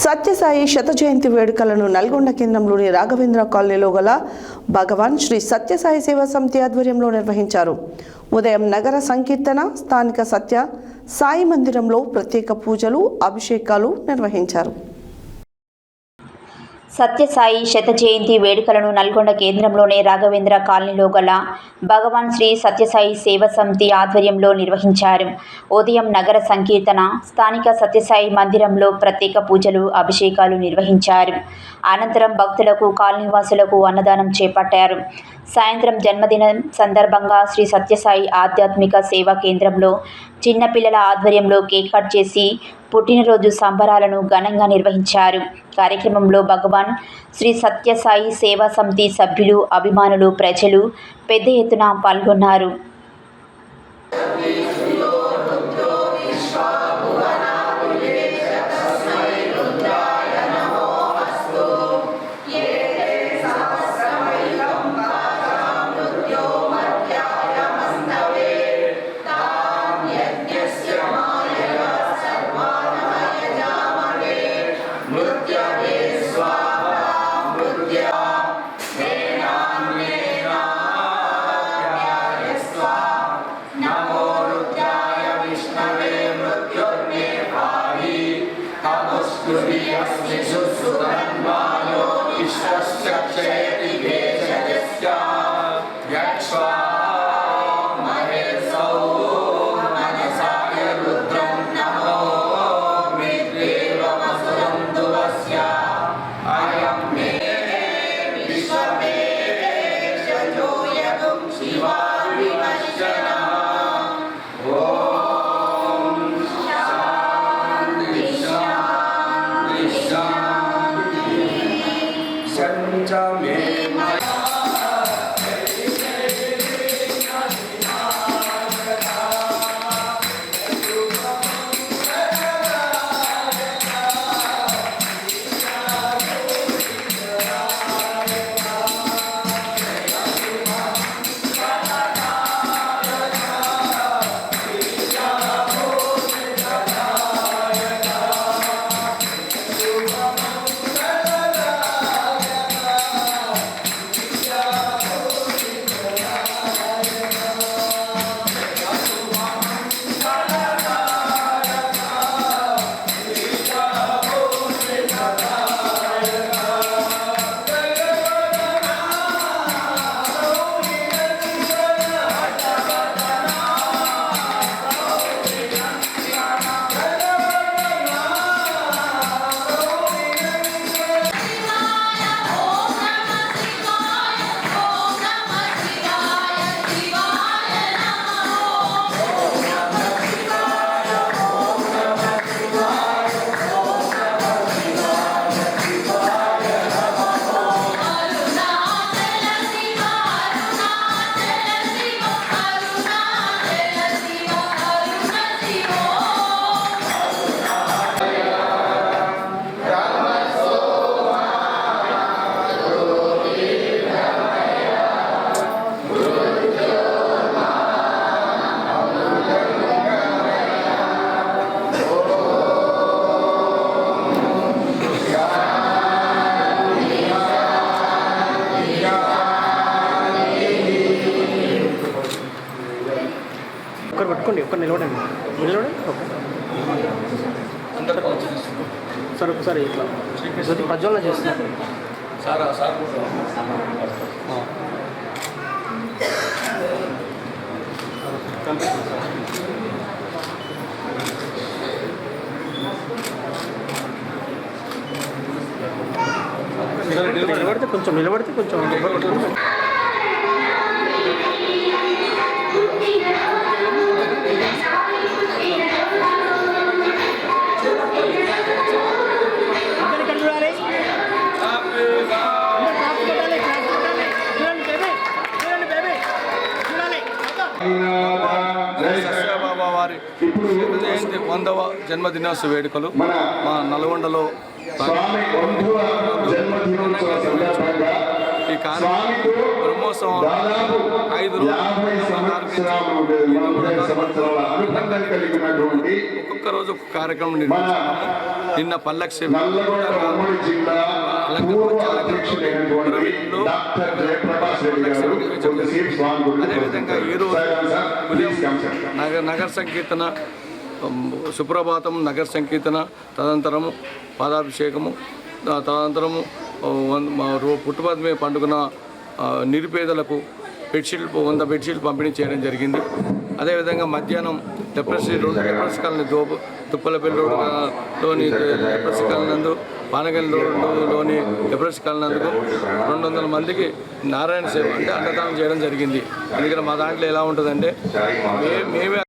సత్యసాయి శత జయంతి వేడుకలను నల్గొండ కేంద్రంలోని రాఘవేంద్ర కాలనీలో గల భగవాన్ శ్రీ సత్యసాయి సేవా సమితి ఆధ్వర్యంలో నిర్వహించారు. ఉదయం నగర సంకీర్తన స్థానిక సత్య సాయి మందిరంలో ప్రత్యేక పూజలు అభిషేకాలు నిర్వహించారు. సత్యసాయి శత జయంతి వేడుకలను నల్గొండ కేంద్రంలోని రాఘవేంద్ర కాలనీలో గల భగవాన్ శ్రీ సత్యసాయి సేవ సమితి ఆధ్వర్యంలో నిర్వహించారు. ఉదయం నగర సంకీర్తన స్థానిక సత్యసాయి మందిరంలో ప్రత్యేక పూజలు అభిషేకాలు నిర్వహించారు. అనంతరం భక్తులకు కాలనీవాసులకు అన్నదానం చేపట్టారు. సాయంత్రం జన్మదినం సందర్భంగా శ్రీ సత్యసాయి ఆధ్యాత్మిక సేవా కేంద్రంలో చిన్నపిల్లల ఆధ్వర్యంలో కేక్ కట్ చేసి పుట్టినరోజు సంబరాలను ఘనంగా నిర్వహించారు. కార్యక్రమంలో భగవాన్ శ్రీ సత్యసాయి సేవా సమితి సభ్యులు అభిమానులు ప్రజలు పెద్ద ఎత్తున పాల్గొన్నారు. Amen. పట్టుకోండి ఒక్కరు నిలబడండి. నిలబడండి? ఓకే. సార్ ఒకసారి ఇట్లా. జ్యోతి ప్రజ్వలన చేస్తున్నారు. నిలబడితే కొంచెం నిలబడితే కొంచెం. వందవ జన్మదినోత్సవ వేడుకలు మా నల్గొండలో ఈ కార్యక్రమం బ్రహ్మోత్సవ ఐదు ఒక్కొక్క రోజు ఒక్కొక్క కార్యక్రమం నిర్వహిస్తున్నాము. నిన్న పల్లకి సేవ అదేవిధంగా ఈరోజు నగర నగర సంకీర్తన సుప్రభాతం నగర సంకీర్తన తదనంతరము పాదాభిషేకము తదనంతరము పుట్టుపద్మే వన్- రో పండుగన నిరుపేదలకు బెడ్షీట్లు వంద బెడ్షీట్లు పంపిణీ చేయడం జరిగింది. అదేవిధంగా మధ్యాహ్నం లెప్రసీ రెండు లెప్రసీ కాలనీ దోపు తుప్పలపల్లి రోడ్లోని లెప్రసీ కాలనీ నందు పానగల్ రోడ్లోని లెప్రసీ కాలనీ నందుకు రెండు వందల మందికి నారాయణ సేవ అంటే అన్నదానం చేయడం జరిగింది. ఎందుకంటే మా దాంట్లో ఎలా ఉంటుందంటే మే మేమే